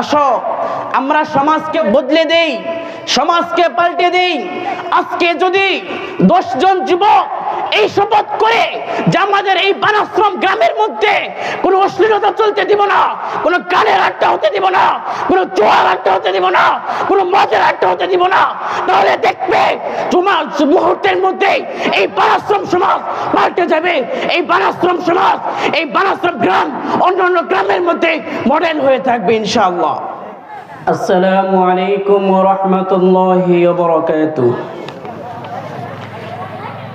আসো আমরা সমাজকে বদলে দেই সমাজকে পাল্টে দেই। আজকে যদি দশজন যুবক এই শপথ করে যে আমাদের এই বানাশ্রম গ্রামের মধ্যে কোনো অশ্লীলতা চলতে দিব না, কোনো কানের আড্ডা হতে দিব না, কোনো জোয়ার আড্ডা হতে দিব না, কোনো মদের আড্ডা হতে দিব না। তাহলে দেখবে তোমার মুহূর্তের মধ্যে এই বানাশ্রম সমাজ পাল্টে যাবে। এই বানাশ্রম সমাজ, এই বানাশ্রম গ্রাম অন্যান্য গ্রামের মধ্যে মডেল হয়ে থাকবে ইনশাআল্লাহ। আসসালামু আলাইকুম ওয়া রাহমাতুল্লাহি ওয়া বারাকাতুহু।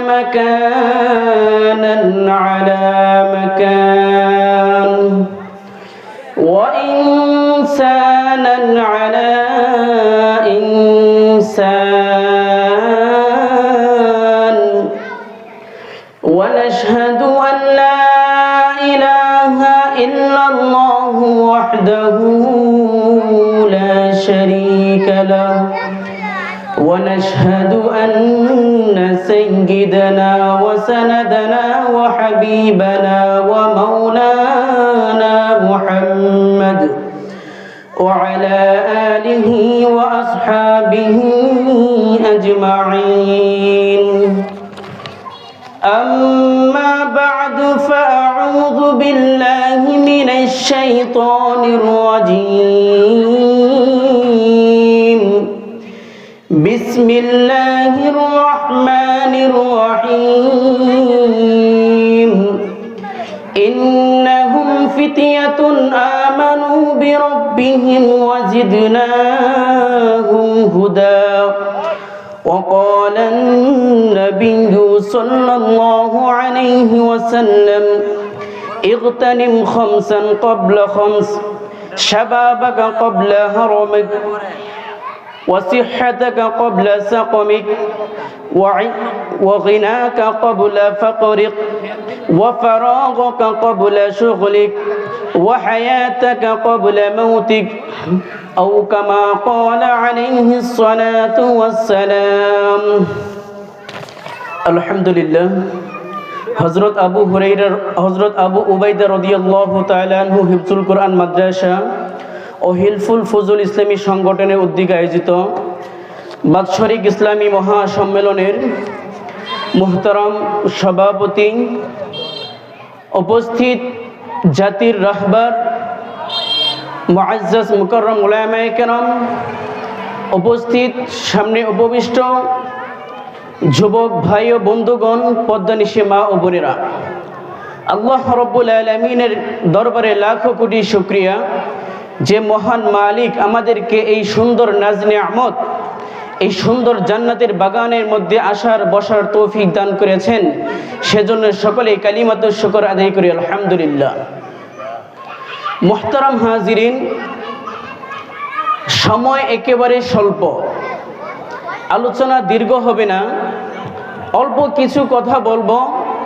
مكانا على مكان. وإنسانا على إنسان. ونشهد أن لا إله إلا الله وحده لا شريك له. ونشهد أن سيدنا وسندنا وحبيبنا ومولانا محمد وعلى آله وأصحابه أجمعين. أما بعد فأعوذ بالله من الشيطان الرجيم. بسم الله الرحمن الرحيم. إنهم فتية آمنوا بربهم وزدناهم هدى. وقال النبي صلى الله عليه وسلم اغتنم خمسا قبل خمس شبابك قبل هرمك. وصحتك قبل سقمك وع- وغناك قبل فقرك وفراغك قبل شغلك وحياتك قبل موتك أو كما قال عليه الصلاة والسلام الحمد لله হজরত আবু হুরাইরার হজরত আবু উবাইদা রদিয়াল্লাহু তাআলা আনহু হিফজুল কোরআন মাদ্রাসা ও হিলফুল ফজল ইসলামী সংগঠনের উদ্যোগে আয়োজিত বাৎসরিক ইসলামী মহাসম্মেলনের মুহতারাম সভাপতি উপস্থিত জাতির রাহবার মুআজ্জাজ মুকররম উলামায়ে কেরাম উপস্থিত সামনে উপবিষ্ট যুবক ভাই ও বন্ধুগণ পদ্মানিশে মা ও বোনেরা। আল্লাহ রব্বুল আলমিনের দরবারে লাখো কোটি শুক্রিয়া। যে মহান মালিক আমাদেরকে এই সুন্দর নাজনে আহমদ এই সুন্দর জান্নাতের বাগানের মধ্যে আসার, বসার তৌফিক দান করেছেন। সেজন্য সকলে কালিমাত শুকর আদায় করি, আলহামদুলিল্লাহ। মোহতারাম হাজিরিন, সময় একেবারে স্বল্প। আলোচনা দীর্ঘ হবে না। অল্প কিছু কথা বলব,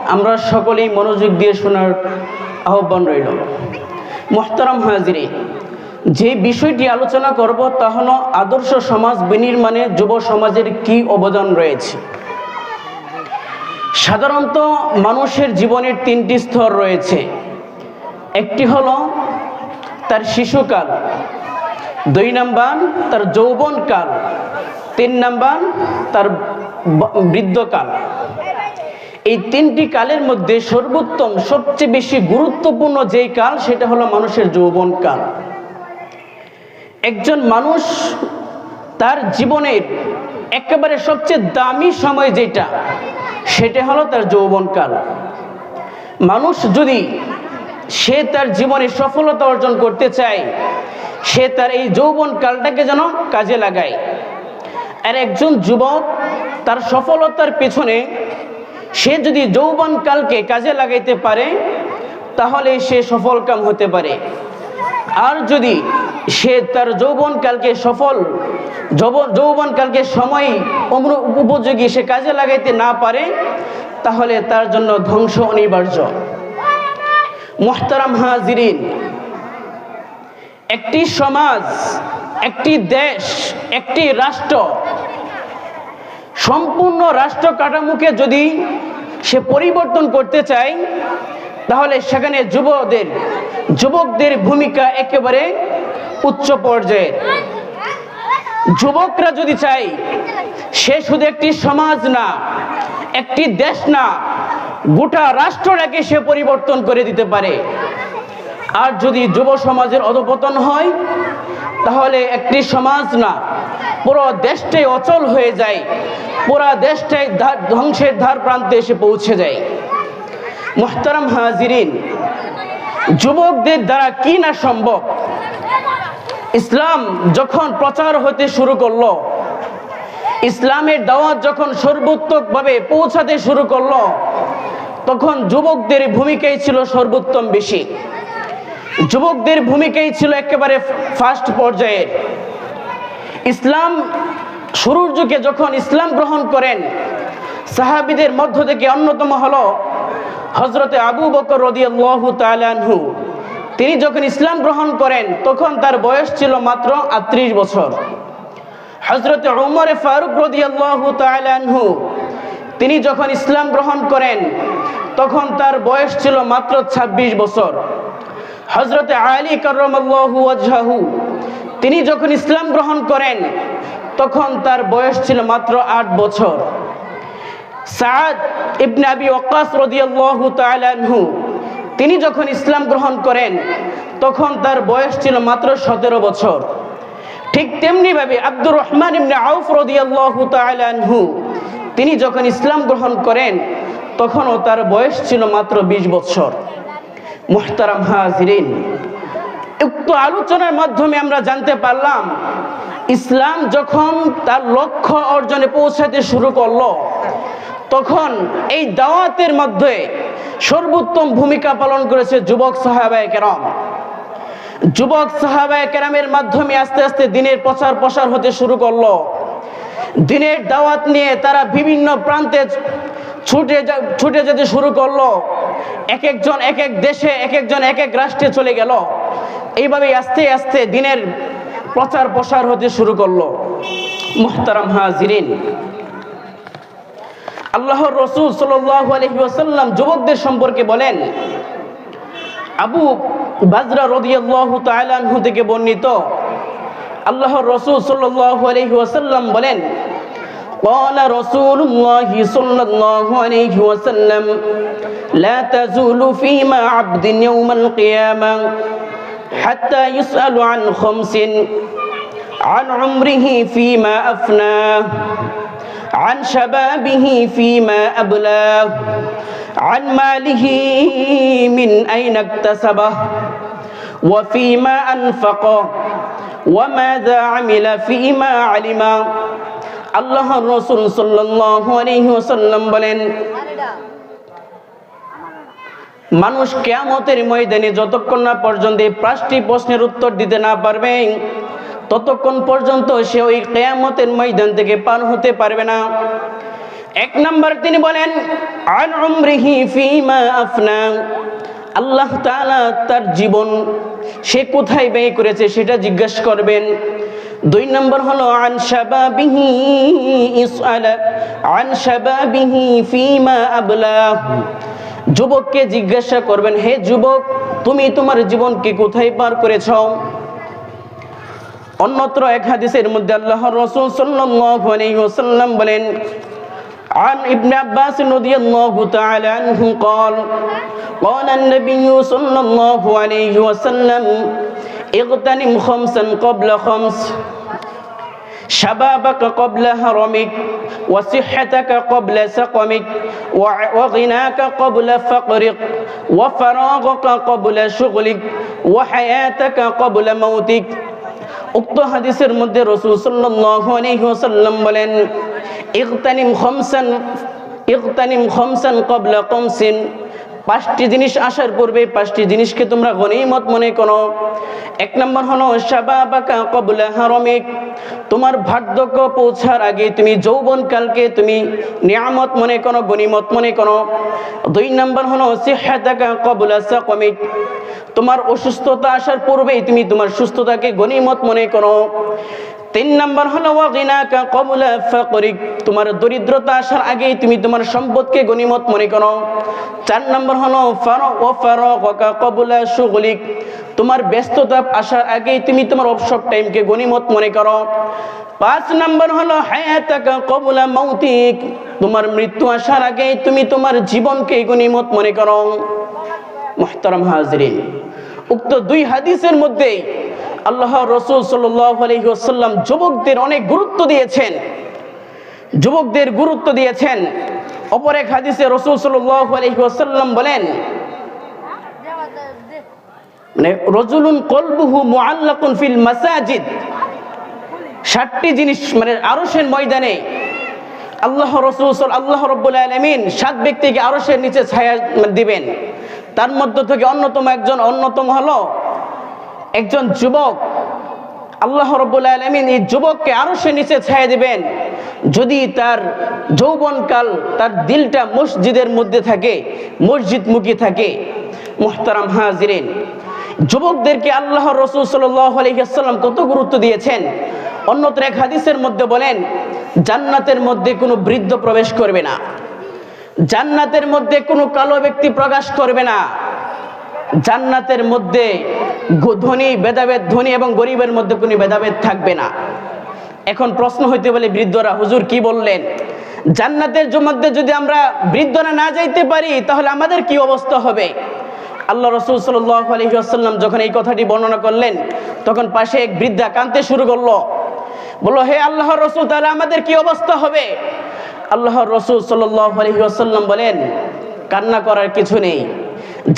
আমরা সকলেই মনোযোগ দিয়ে শোনার আহ্বান রইল। মোহতারাম হাজিরি যে বিষয়টি আলোচনা করব তা আদর্শ সমাজ বিনির্মাণে যুব সমাজের কি অবদান রয়েছে। সাধারণত মানুষের জীবনের তিনটি স্তর রয়েছে। একটি হলো তার শিশুকাল, দুই নাম্বার তার যৌবনকাল, তিন নাম্বার তার বৃদ্ধকাল। এই তিনটি কালের মধ্যে সর্বোত্তম, সবচেয়ে বেশি গুরুত্বপূর্ণ যেই কাল, সেটা হলো মানুষের যৌবনকাল। একজন মানুষ তার জীবনের একেবারে সবচেয়ে দামি সময় যেটা, সেটা হলো তার যৌবনকাল। মানুষ যদি সে তার জীবনে সফলতা অর্জন করতে চায়, সে তার এই যৌবন কালটাকে যেন কাজে লাগায়। আর একজন যুবক তার সফলতার পেছনে সে যদি যৌবন কালকে কাজে লাগাইতে পারে, তাহলে সে সফলকাম হতে পারে। আর যদি সে তার যৌবনকালকে সফল, যৌবন- যৌবনকালকে সময় উপযোগী সে কাজে লাগাইতে না পারে, তাহলে তার জন্য ধ্বংস অনিবার্য। মোহতারাম হাজিরিন, একটি সমাজ, একটি দেশ, একটি রাষ্ট্র, সম্পূর্ণ রাষ্ট্র কাঠামোকে যদি সে পরিবর্তন করতে চায়, তাহলে সেখানে যুবকদের যুবকদের ভূমিকা একেবারে উচ্চ পর্যায়ের যুবকরা যদি চায়, সে শুধু একটি সমাজ না, একটি দেশ না, গোটা রাষ্ট্রটাকে সে পরিবর্তন করে দিতে পারে। আর যদি যুব সমাজের অধপতন হয়, তাহলে একটি সমাজ না, পুরো দেশটাই অচল হয়ে যায়, পুরো দেশটাই ধ্বংসের ধার প্রান্তে এসে পৌঁছে যায়। মোহতারাম হাজিরিন, যুবকদের দ্বারা কি না সম্ভব? ইসলাম যখন প্রচার হতে শুরু করল, ইসলামের দাওয়াত যখন সর্বোত্তকভাবে পৌঁছাতে শুরু করল, তখন যুবকদের ভূমিকাই ছিল সর্বোত্তম বেশি। যুবকদের ভূমিকাই ছিল একেবারে ফার্স্ট পর্যায়ের। ইসলাম শুরুর যুগে যখন ইসলাম গ্রহণ করেন, সাহাবিদের মধ্য থেকে অন্যতম হলো হজরতে আবু বকর রদিয়াল্লাহু তালানহু তিনি যখন ইসলাম গ্রহণ করেন, তখন তার বয়স ছিল মাত্র আটত্রিশ বছর। হজরতে ওমরে ফারুক রদিয়াল্লাহু তালানহু তিনি যখন ইসলাম গ্রহণ করেন, তখন তার বয়স ছিল মাত্র ২৬ বছর। হজরতে আলী ওয়াজহাহু, তিনি যখন ইসলাম গ্রহণ করেন, তখন তার বয়স ছিল মাত্র আট বছর। সাদ ইবনে আবি ওয়াক্কাস রাদিয়াল্লাহু আনহু তিনি যখন ইসলাম গ্রহণ করেন, তখন তার বয়স ছিল মাত্র সতেরো বছর। ঠিক তেমনি ভাবে আব্দুর রহমান ইবনে আউফ রাদিয়াল্লাহু তিনি যখন ইসলাম গ্রহণ করেন, তখনও তার বয়স ছিল মাত্র বিশ বছর। মুহতারাম হাজিরিন, উক্ত আলোচনার মাধ্যমে আমরা জানতে পারলাম, ইসলাম যখন তার লক্ষ্য অর্জনে পৌঁছাতে শুরু করল, তখন এই দাওয়াতের মধ্যে সর্বোত্তম ভূমিকা পালন করেছে যুবক সাহাবায় কেরাম। যুবক সাহাবায় কেরামের মাধ্যমে আস্তে আস্তে দিনের প্রচার প্রসার হতে শুরু করল। দিনের দাওয়াত নিয়ে তারা বিভিন্ন প্রান্তে ছুটে ছুটে যেতে শুরু করল। এক একজন, এক এক দেশে, এক একজন, এক এক রাষ্ট্রে চলে গেল। এইভাবে আস্তে আস্তে দিনের প্রচার প্রসার হতে শুরু করল। মুহতারাম হাজিরিন আল্লাহর রসুল সাল্লাল্লাহু আলাইহি ওয়াসাল্লাম যুবকদের সম্পর্কে বলেন আবু বাজরা রাদিয়াল্লাহু তাআলা আনহু থেকে বর্ণিত আল্লাহর রসুল সাল্লাল্লাহু আলাইহি ওয়াসাল্লাম বলেন قال رسول الله صلى الله عليه وسلم لا تزول فيما عبد يوم القيامة حتى يسأل عن خمس عن عمره فيما أفناه عن شبابه فيما أبلاه عن ماله من أين اكتسبه وفيما أنفقه وماذا عمل فيما علم আল্লাহর রসুল সাল্লাল্লাহু আলাইহি ওয়াসাল্লাম বলেন মানুষ কেয়ামতের ময়দানে যতক্ষণ না পর্যন্ত এই পাঁচটি প্রশ্নের উত্তর দিতে না পারবে ততক্ষণ পর্যন্ত সে ওই কেয়ামতের ময়দান থেকে পার হতে পারবে না। এক নম্বর তিনি বলেন ফিমা আফনা। আল্লাহ তাআলা তার জীবন সে কোথায় ব্যয় করেছে সেটা জিজ্ঞাসা করবেন। দুই নম্বর হলো ফিমা আবলা। যুবককে জিজ্ঞাসা করবেন, হে যুবক, তুমি তোমার জীবনকে কোথায় পার করেছ? অন্যত্র এক হাদিসের মধ্যে আল্লাহর রাসূল সাল্লাল্লাহু আলাইহি ওয়াসাল্লাম বলেন عن ابن عباس رضي الله تعالى عنه قال قال النبي صلى الله عليه وسلم اغتنم خمسا قبل خمس شبابك قبل هرمك وصحتك قبل سقمك وع- وغناك قبل فقرك وفراغك قبل شغلك وحياتك قبل موتك উক্ত হাদিসের মধ্যে রসুল সাল্লাম বলেন ইকতানিম খমসান ইকতানিম খমসান কবলা কমসিন পাঁচটি জিনিস আসার পূর্বে পাঁচটি জিনিসকে তোমরা গনিমত মনে করো। এক নম্বর হলো হারমিক তোমার ভার্ধক্য পৌঁছার আগে তুমি যৌবনকালকে তুমি নিয়ামত মনে করো গনিমত মনে করো। দুই নম্বর হলো, সিহাতাকা তোমার অসুস্থতা আসার পূর্বেই তুমি তোমার সুস্থতাকে গনিমত মনে করো। তিন নম্বর হলো, ওয়াগিনাকা কবলা ফাকরিক তোমার দরিদ্রতা আসার আগেই তুমি তোমার সম্পদকে গনিমত মনে করো। চার নম্বর হলো ফারক ও ফারকা কবলা সুগলিক তোমার ব্যস্ততা আসার আগেই তুমি তোমার অবসর টাইমকে গনিমত মনে করো। পাঁচ নম্বর হলো, হায়াতাকা কবলা মৌতিক তোমার মৃত্যু আসার আগেই তুমি তোমার জীবনকে গনিমত মনে করো। মুহতারাম হাজরিন, উক্ত দুই হাদিসের মধ্যে আল্লাহ রসুল সাল্লাম যুবকদের অনেক গুরুত্ব দিয়েছেন। যুবকদের গুরুত্ব দিয়েছেন। অপর এক হাদিসে রসুল সাল্লাম বলেন মানে রজুলুন কলবুহু মাসাজিদ। জিনিস মানে ময়দানে আল্লাহ রসুল আল্লাহ সাত ব্যক্তিকে নিচে ছায়া দিবেন। তার মধ্য থেকে অন্যতম একজন অন্যতম হলো একজন যুবক, আল্লাহ রব্বুল আলমিন এই যুবককে আরও সে নিচে ছায়া দিবেন। যদি তার যৌবনকাল, তার দিলটা মসজিদের মধ্যে থাকে মসজিদ মুখী থাকে, মোহতারাম হাজিরেন, যুবকদেরকে আল্লাহ রসুল সাল্লাম কত গুরুত্ব দিয়েছেন? অন্যত্র এক হাদিসের মধ্যে বলেন, জান্নাতের মধ্যে কোনো বৃদ্ধ প্রবেশ করবে না। জান্নাতের মধ্যে কোনো কালো ব্যক্তি প্রকাশ করবে না। জান্নাতের মধ্যে ধনী, ভেদাভেদ, ধনী এবং গরিবের মধ্যে কোনো ভেদাভেদ থাকবে না। এখন প্রশ্ন হইতে বলে, বৃদ্ধরা, হুজুর কি বললেন? জান্নাতের মধ্যে যদি আমরা বৃদ্ধরা না যাইতে পারি, তাহলে আমাদের কি অবস্থা হবে? আল্লাহ রসুল সাল্লাম যখন এই কথাটি বর্ণনা করলেন, তখন পাশে এক বৃদ্ধা কাঁদতে শুরু করল। বলল, হে আল্লাহ রসুল, তাহলে আমাদের কি অবস্থা হবে? আল্লাহ রসুল সাল্লাম বলেন, কান্না করার কিছু নেই।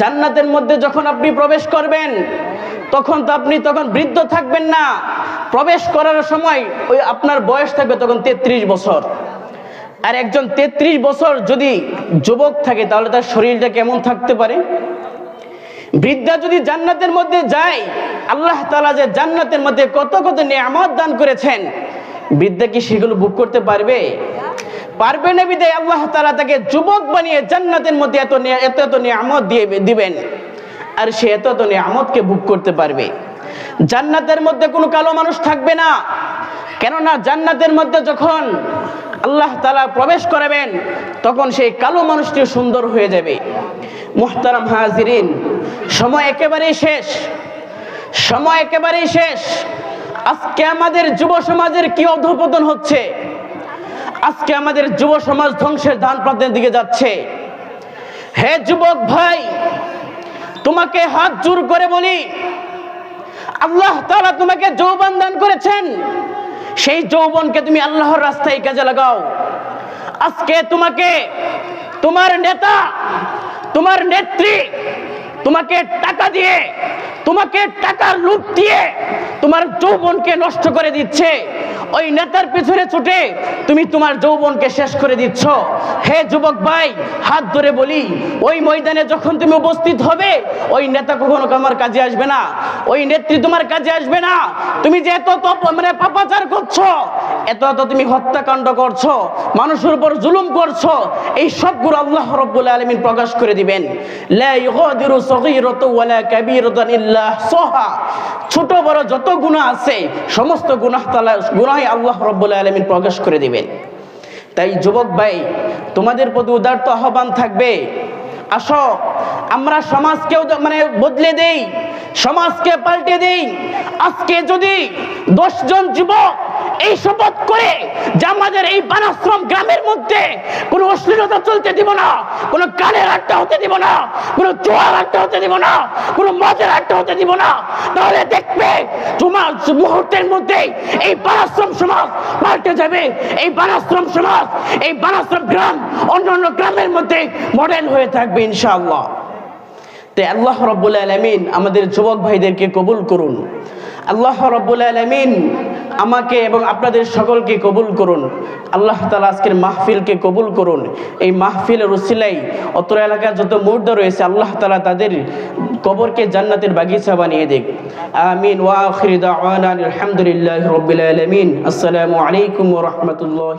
জান্নাতের মধ্যে যখন আপনি প্রবেশ করবেন, তখন তো আপনি তখন বৃদ্ধ থাকবেন না। প্রবেশ করার সময় ওই আপনার বয়স থাকবে তখন তেত্রিশ বছর। আর একজন তেত্রিশ বছর যদি যুবক থাকে, তাহলে তার শরীরটা কেমন থাকতে পারে? বৃদ্ধা যদি জান্নাতের মধ্যে যায়, আল্লাহ তালা যে জান্নাতের মধ্যে কত কত নিয়ামত দান করেছেন, বৃদ্ধা কি সেগুলো বুক করতে পারবে? পারবে না বিদায়, আল্লাহ তালা তাকে যুবক বানিয়ে জান্নাতের মধ্যে এত এত এত নিয়ামত দিয়ে দিবেন। আর সে এত এত নিয়ামতকে বুক করতে পারবে। জান্নাতের মধ্যে কোনো কালো মানুষ থাকবে না। কেননা জান্নাতের মধ্যে যখন আল্লাহ তালা প্রবেশ করাবেন, তখন সেই কালো মানুষটি সুন্দর হয়ে যাবে। মুহতারাম হাজিরিন, সময় একেবারেই শেষ। সময় একেবারেই শেষ। আজকে আমাদের যুব সমাজের কি অধপতন হচ্ছে? আজকে আমাদের যুব সমাজ ধ্বংসের ধান প্রান্তের দিকে যাচ্ছে। হে যুবক ভাই, তোমাকে হাত জোর করে বলি, আল্লাহ তাআলা তোমাকে যৌবন দান করেছেন। সেই যৌবনকে তুমি আল্লাহর রাস্তায় কাজে লাগাও। আজকে তোমাকে তোমার নেতা, তোমার নেত্রী, তোমাকে টাকা দিয়ে, তোমাকে টাকার লুট দিয়ে তোমার যৌবনকে নষ্ট করে দিচ্ছে। ওই নেতার পিছনে ছুটে তুমি তোমার যৌবনকে শেষ করে দিচ্ছ। হে যুবক ভাই, হাত ধরে বলি, ওই ময়দানে যখন তুমি উপস্থিত হবে, ওই নেতা কখনো আমার কাজে আসবে না। ওই নেত্রী তোমার কাজে আসবে না। তুমি যে এত মানে পাপাচার করছ, এত এত তুমি হত্যাকাণ্ড করছ, মানুষের উপর জুলুম করছ, এই সবগুলো আল্লাহ রব্বুল আলমিন প্রকাশ করে দিবেন। ছোট বড় যত গুনাহ আছে, সমস্ত গুনাহ তালা গুনাহই আল্লাহ রব্বুল আলমিন প্রকাশ করে দিবেন। তাই যুবক ভাই, তোমাদের প্রতি উদার্ত আহ্বান থাকবে। আসো, আমরা সমাজকেও মানে বদলে দেই, সমাজকে পাল্টে দেই। আজকে যদি দশজন যুবক এই শপথ করে যে আমাদের এই বানাশ্রম গ্রামের মধ্যে কোনো অশ্লীলতা চলতে দিব না, কোনো কানের আড্ডা হতে দিব না, কোনো চোয়ার আড্ডা হতে দিব না, কোনো মদের আড্ডা হতে দিব না। তাহলে দেখবে তোমার মুহূর্তের মধ্যে এই বানাশ্রম সমাজ পাল্টে যাবে। এই বানাশ্রম সমাজ, এই বানাশ্রম গ্রাম অন্যান্য গ্রামের মধ্যে মডেল হয়ে থাকবে ইনশাআল্লাহ। তাই আল্লাহ রব্বুল আলমিন আমাদের যুবক ভাইদেরকে কবুল করুন। আল্লাহ রব্বুল আলমিন আমাকে এবং আপনাদের সকলকে কবুল করুন। আল্লাহ তালা আজকের মাহফিলকে কবুল করুন। এই মাহফিলের রসিলাই অত্র এলাকার যত মুর্দা রয়েছে, আল্লাহ তালা তাদের কবরকে জান্নাতের বাগিচা বানিয়ে দেখ আমিন। ওয়াখির আলহামদুলিল্লাহ রবিল আলমিন। আসসালামু আলাইকুম রহমতুল্লাহ